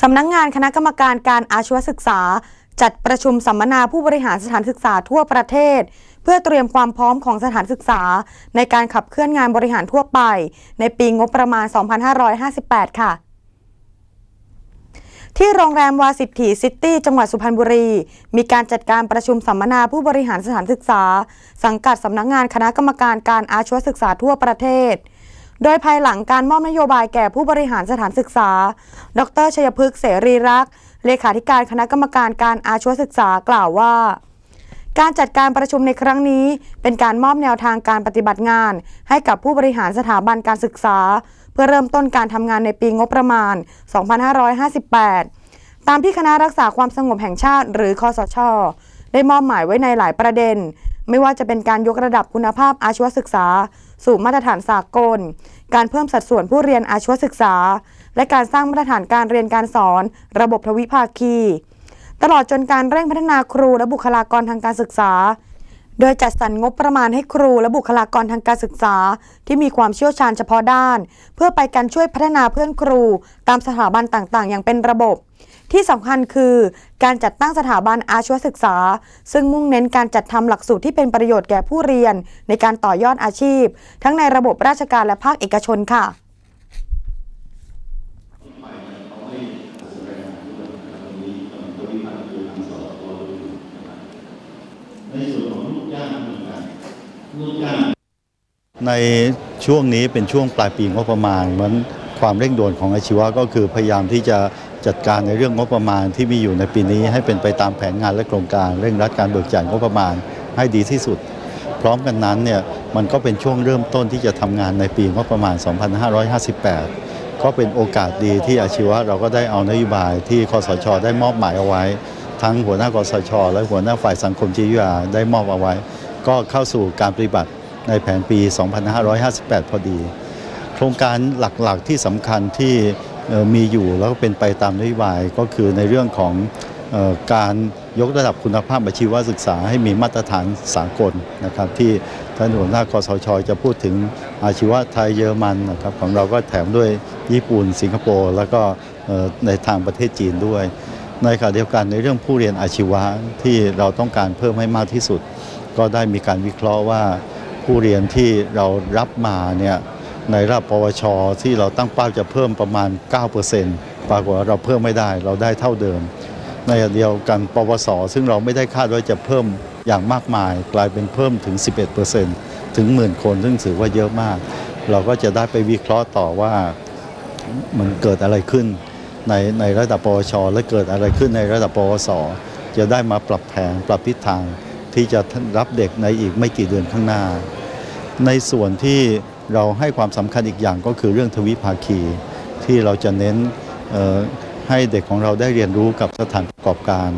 สำนักงงานคณะกรรมการการอาชีวศึกษา จัดประชุมสัมมนาผู้บริหารสถานศึกษาทั่วประเทศ เพื่อเตรียมความพร้อมของสถานศึกษา ในการขับเคลื่อนงานบริหารทั่วไป ในปีงบประมาณ 2558 ค่ะที่โรงแรมวาสิทธิซิตี้จังหวัดสุพรรณบุรี มีการจัดการประชุมสัมมนาผู้บริหารสถานศึกษา สังกัดสำนักงานคณะกรรมการการอาชีวศึกษาทั่วประเทศ โดยภายหลังการมอบนโยบายแก่ผู้บริหารสถานศึกษา ดรชัยพฤกษ์เสรีรักษ์เลขาธิการคณะกรรมการการอาชีวศึกษากล่าวว่า การจัดการประชุมในครั้งนี้ เป็นการมอบแนวทางการปฏิบัติงาน ให้กับผู้บริหารสถาบันการศึกษา เพื่อเริ่มต้นการทำงานในปีงบประมาณ 2558 ตามที่คณะรักษาความสงบแห่งชาติ หรือคอสช ได้มอบหมายไว้ในหลายประเด็น ไม่ว่าจะเป็นการยกระดับคุณภาพอาชีวศึกษา สู่มาตรฐานสากล การเพิ่มสัดส่วนผู้เรียนอาชีวศึกษา และการสร้างมาตรฐานการเรียนการสอน ระบบทวิภาคี ตลอดจนการเร่งพัฒนาครูและบุคลากรทางการศึกษา โดยจัดสรรงบประมาณให้ครูและบุคลากรทางการศึกษา ที่มีความเชี่ยวชาญเฉพาะด้าน เพื่อไปการช่วยพัฒนาเพื่อนครู ตามสถาบันต่างๆ อย่างเป็นระบบ ที่สำคัญคือการจัดตั้งสถาบันอาชีวศึกษา ซึ่งมุ่งเน้นการจัดทำหลักสูตรที่เป็นประโยชน์แก่ผู้เรียน ในการต่อยอดอาชีพ ทั้งในระบบราชการและภาคเอกชนค่ะในช่วงนี้เป็นช่วงปลายปีงบประมาณเหมือนความเร่งด่วนของอาชีวะก็คือพยายามที่จะ จัดการในเรื่องงบประมาณที่มีอยู่ในปีนี้ ให้เป็นไปตามแผนงานและโครงการเร่งรัดการเบิกจ่ายงบประมาณให้ดีที่สุด พร้อมกันนั้นเนี่ยมันก็เป็นช่วงเริ่มต้นที่จะทำงานในปีงบประมาณ 2558 ก็เป็นโอกาสดีที่อาชีวะเราก็ได้เอานโยบายที่คอสชได้มอบหมายเอาไว้ ทั้งหัวหน้าคอสชและหัวหน้าฝ่ายสังคมชีววิทยาได้มอบเอาไว้ ก็เข้าสู่การปฏิบัติในแผนปี 2558 พอดี โครงการหลักๆที่สำคัญที่ มีอยู่แล้วก็เป็นไปตามนโยบายก็คือในเรื่องของการยกระดับคุณภาพอาชีวศึกษาให้มีมาตรฐานสากลนะครับที่ท่านหัวหน้าคอสชจะพูดถึงอาชีวะไทยเยอรมันนะครับของเราก็แถมด้วยญี่ปุ่น สิงคโปร์แล้วก็ในทางประเทศจีนด้วย ในขณะเดียวกันในเรื่องผู้เรียนอาชีวะที่เราต้องการเพิ่มให้มากที่สุด ก็ได้มีการวิเคราะห์ว่าผู้เรียนที่เรารับมาเนี่ย ในระดับปวช ที่เราตั้งเป้าจะเพิ่มประมาณ 9%ปรากฏว่าเราเพิ่มไม่ได้เราได้เท่าเดิม ในขณะเดียวกันปวส ซึ่งเราไม่ได้คาดว่าจะเพิ่มอย่างมากมาย กลายเป็นเพิ่มถึง 11%ถึงหมื่นคนซึ่งถือว่าเยอะมาก เราก็จะได้ไปวิเคราะห์ต่อว่ามันเกิดอะไรขึ้นในในระดับปวช และเกิดอะไรขึ้นในระดับปวส จะได้มาปรับแผนปรับทิศทางที่จะรับเด็กในอีกไม่กี่เดือนข้างหน้า ในส่วนที่ เราให้ความสำคัญอีกอย่างก็คือเรื่องทวิภาคี ที่เราจะเน้นให้เด็กของเราได้เรียนรู้กับสถานประกอบการ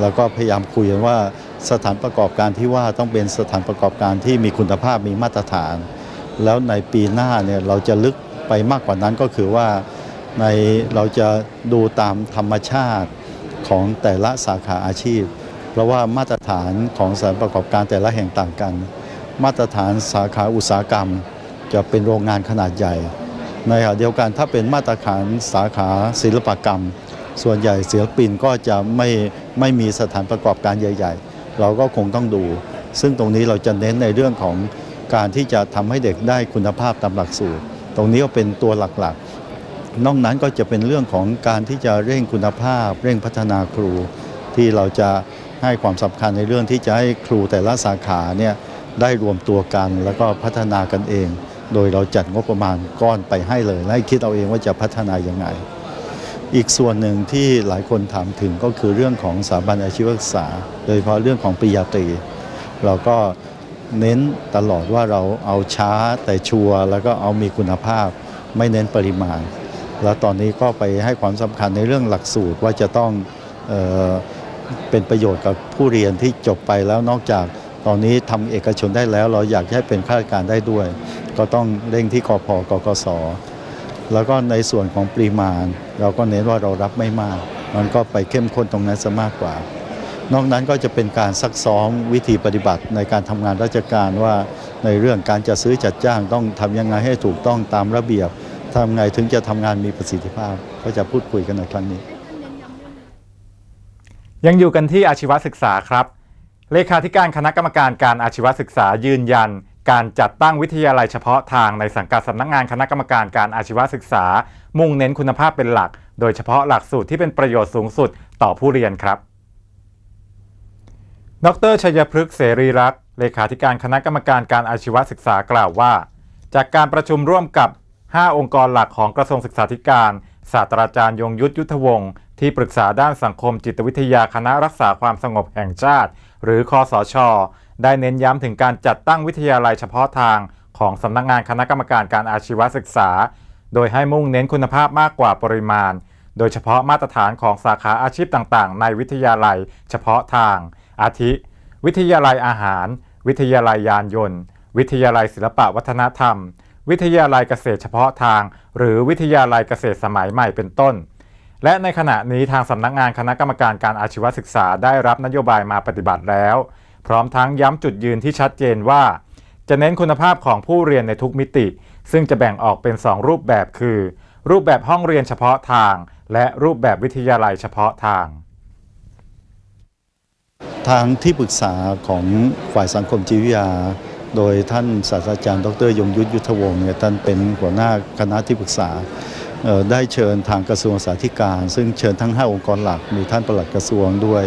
แล้วก็พยายามคุยกันว่าสถานประกอบการที่ว่าต้องเป็นสถานประกอบการที่มีคุณภาพมีมาตรฐาน แล้วในปีหน้าเนี่ยเราจะลึกไปมากกว่านั้นก็คือว่าในเราจะดูตามธรรมชาติของแต่ละสาขาอาชีพ เพราะว่ามาตรฐานของสถานประกอบการแต่ละแห่งต่างกัน มาตรฐานสาขาอุตสาหกรรม จะเป็นโรงงานขนาดใหญ่ ในขณะเดียวกันถ้าเป็นมาตรฐานสาขาศิลปกรรม ส่วนใหญ่ศิลปินก็จะไม่ไม่มีสถานประกอบการใหญ่ ๆ เราก็คงต้องดู ซึ่งตรงนี้เราจะเน้นในเรื่องของการที่จะทำให้เด็กได้คุณภาพตามหลักสูตร ตรงนี้ก็เป็นตัวหลักๆ นอกนั้นก็จะเป็นเรื่องของการที่จะเร่งคุณภาพ เร่งพัฒนาครู ที่เราจะให้ความสำคัญในเรื่องที่จะให้ครูแต่ละสาขาเนี่ยได้รวมตัวกันแล้วก็พัฒนากันเอง โดยเราจัดงบประมาณก้อนไปให้เลยและให้คิดเอาเองว่าจะพัฒนายังไง อีกส่วนหนึ่งที่หลายคนถามถึงก็คือเรื่องของสถาบันอาชีวศึกษา โดยเฉพาะเรื่องของปริญญาตรี เราก็เน้นตลอดว่าเราเอาช้าแต่ชัวร์แล้วก็เอามีคุณภาพ ไม่เน้นปริมาณ แล้วตอนนี้ก็ไปให้ความสำคัญในเรื่องหลักสูตรว่าจะต้องเออเป็นประโยชน์กับผู้เรียนที่จบไปแล้วนอกจากตอนนี้ทำเอกชนได้แล้ว เราอยากให้เป็นข้าราชการได้ด้วย ก็ต้องเร่งที่กพกกสแล้วก็ในส่วนของปริมาณ เราก็เน้นว่าเรารับไม่มาก มันก็ไปเข้มข้นตรงนั้นซะมากกว่า นอกนั้นก็จะเป็นการซักซ้อมวิธีปฏิบัติในการทำงานราชการว่าในเรื่องการจัดซื้อจัดจ้างต้องทำยังไงให้ถูกต้องตามระเบียบทำไงถึงจะทำงานมีประสิทธิภาพ ก็จะพูดคุยกันในครั้งนี้ ยังอยู่กันที่อาชีวศึกษาครับ เลขาธิการคณะกรรมการการอาชีวศึกษายืนยัน การจัดตั้งวิทยาลัยเฉพาะทางในสังกัดสำนักงานคณะกรรมการการอาชีวศึกษา มุ่งเน้นคุณภาพเป็นหลัก โดยเฉพาะหลักสูตรที่เป็นประโยชน์สูงสุดต่อผู้เรียนครับ ดรชัยพฤกษ์เสรีรักษ์เลขาธิการคณะกรรมการการอาชีวศึกษากล่าวว่า จากการประชุมร่วมกับ 5 องค์กรหลักของกระทรวงศึกษาธิการศาสตราจารย์ยงยุทธยุทธวงศ์ที่ปรึกษาด้านสังคมจิตวิทยาคณะรักษาความสงบแห่งชาติ หรือคอสช ได้เน้นย้ำถึงการจัดตั้งวิทยาลัยเฉพาะทางของสำนักงานคณะกรรมการการอาชีวศึกษา โดยให้มุ่งเน้นคุณภาพมากกว่าปริมาณ โดยเฉพาะมาตรฐานของสาขาอาชีพต่างๆ ในวิทยาลัยเฉพาะทาง อาทิ วิทยาลัยอาหาร วิทยาลัยยานยนต์ วิทยาลัยศิลปะวัฒนธรรม วิทยาลัยเกษตรเฉพาะทาง หรือวิทยาลัยเกษตรสมัยใหม่เป็นต้น และในขณะนี้ทางสำนักงานคณะกรรมการการอาชีวศึกษาได้รับนโยบายมาปฏิบัติแล้ว พร้อมทั้งย้ำจุดยืนที่ชัดเจนว่า จะเน้นคุณภาพของผู้เรียนในทุกมิติ ซึ่งจะแบ่งออกเป็น 2 รูปแบบคือ รูปแบบห้องเรียนเฉพาะทาง และรูปแบบวิทยาลัยเฉพาะทาง ทางที่ปรึกษาของฝ่ายสังคมจิตวิทยา โดยท่านศาสตราจารย์ ดรยงยุทธยุทธวงศ์เนี่ยท่านเป็นหัวหน้าคณะที่ปรึกษาได้เชิญทางกระทรวงสาธารณการซึ่งเชิญทั้ง 5 องค์กรหลัก มีท่านปลัดกระทรวงด้วย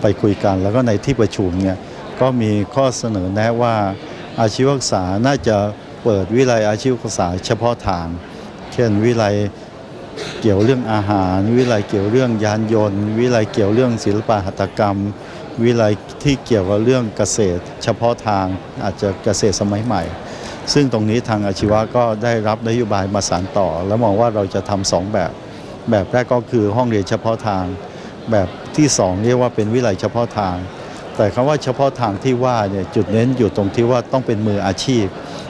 ไปคุยกัน แล้วก็ในที่ประชุมเนี่ย ก็มีข้อเสนอแนะว่าอาชีวศึกษาน่าจะเปิดวิไลยอาชีวศึกษาเฉพาะทาง เช่นวิไลยเกี่ยวเรื่องอาหาร วิไลเกี่ยวเรื่องยานยนต์ วิไลเกี่ยวเรื่องศิลปะหัตถกรรม วิไลที่เกี่ยวกับเรื่องเกษตร เฉพาะทางอาจจะเกษตรสมัยใหม่ ซึ่งตรงนี้ทางอาชีวะก็ได้รับนโยบายมาสานต่อ แล้วมองว่าเราจะทำสองแบบ แบบแรกก็คือห้องเรียนเฉพาะทาง แบบที่สองเรียกว่าเป็นวิไลเฉพาะทาง แต่คำว่าเฉพาะทางที่ว่าเนี่ยจุดเน้นอยู่ตรงที่ว่าต้องเป็นมืออาชีพ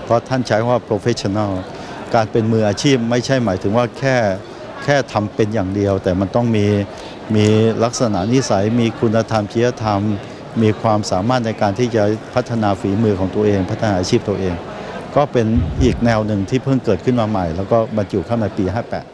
เพราะท่านใช้คำว่า professional การเป็นมืออาชีพไม่ใช่หมายถึงว่าแค่แค่ทำเป็นอย่างเดียว แต่มันต้องมีมีลักษณะนิสัย มีคุณธรรมจริยธรรม มีความสามารถในการที่จะพัฒนาฝีมือของตัวเอง พัฒนาอาชีพตัวเอง ก็เป็นอีกแนวหนึ่งที่เพิ่งเกิดขึ้นมาใหม่ แล้วก็บรรจุเข้าในปี 58